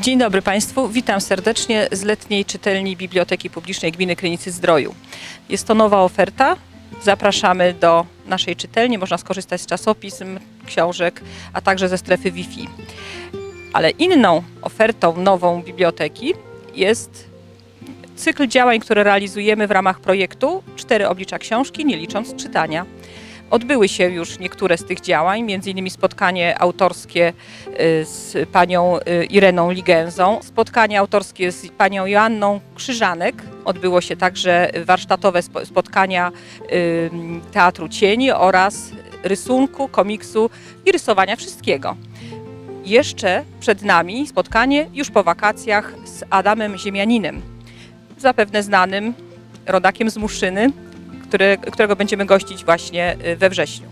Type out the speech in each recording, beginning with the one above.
Dzień dobry Państwu, witam serdecznie z letniej czytelni Biblioteki Publicznej Gminy Krynicy Zdroju. Jest to nowa oferta. Zapraszamy do naszej czytelni. Można skorzystać z czasopism, książek, a także ze strefy Wi-Fi. Ale inną ofertą nową biblioteki jest cykl działań, które realizujemy w ramach projektu Cztery oblicza książki, nie licząc czytania. Odbyły się już niektóre z tych działań, między innymi spotkanie autorskie y, z panią y, Ireną Ligenzą, spotkanie autorskie z panią Joanną Krzyżanek. Odbyło się także warsztatowe spo- spotkania y, Teatru Cieni oraz rysunku, komiksu i rysowania wszystkiego. Jeszcze przed nami spotkanie już po wakacjach z Adamem Ziemianinem, zapewne znanym rodakiem z Muszyny, który, którego będziemy gościć właśnie y, we wrześniu.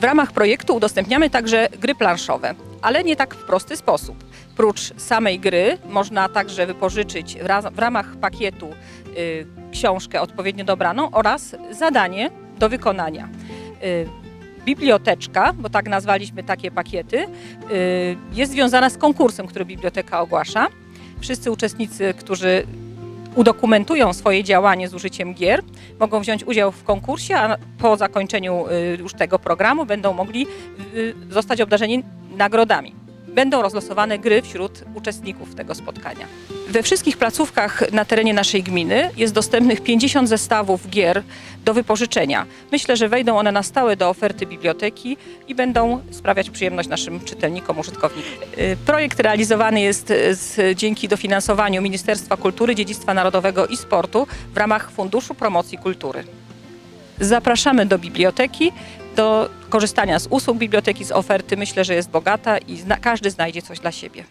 W ramach projektu udostępniamy także gry planszowe, ale nie tak w prosty sposób. Prócz samej gry można także wypożyczyć w, ramach pakietu y, książkę odpowiednio dobraną oraz zadanie do wykonania. Y, biblioteczka, bo tak nazwaliśmy takie pakiety, jest związana z konkursem, który biblioteka ogłasza. Wszyscy uczestnicy, którzy udokumentują swoje działanie z użyciem gier, mogą wziąć udział w konkursie, a po zakończeniu y, już tego programu będą mogli y, zostać obdarzeni nagrodami. Będą rozlosowane gry wśród uczestników tego spotkania. We wszystkich placówkach na terenie naszej gminy jest dostępnych 50 zestawów gier do wypożyczenia. Myślę, że wejdą one na stałe do oferty biblioteki i będą sprawiać przyjemność naszym czytelnikom, użytkownikom. Y, Projekt realizowany jest y, z, dzięki dofinansowaniu Ministerstwa Kultury, Dziedzictwa Narodowego i Sportu w ramach Funduszu Promocji Kultury. Zapraszamy do biblioteki, do korzystania z usług biblioteki, z oferty. Myślę, że jest bogata i zna, każdy znajdzie coś dla siebie.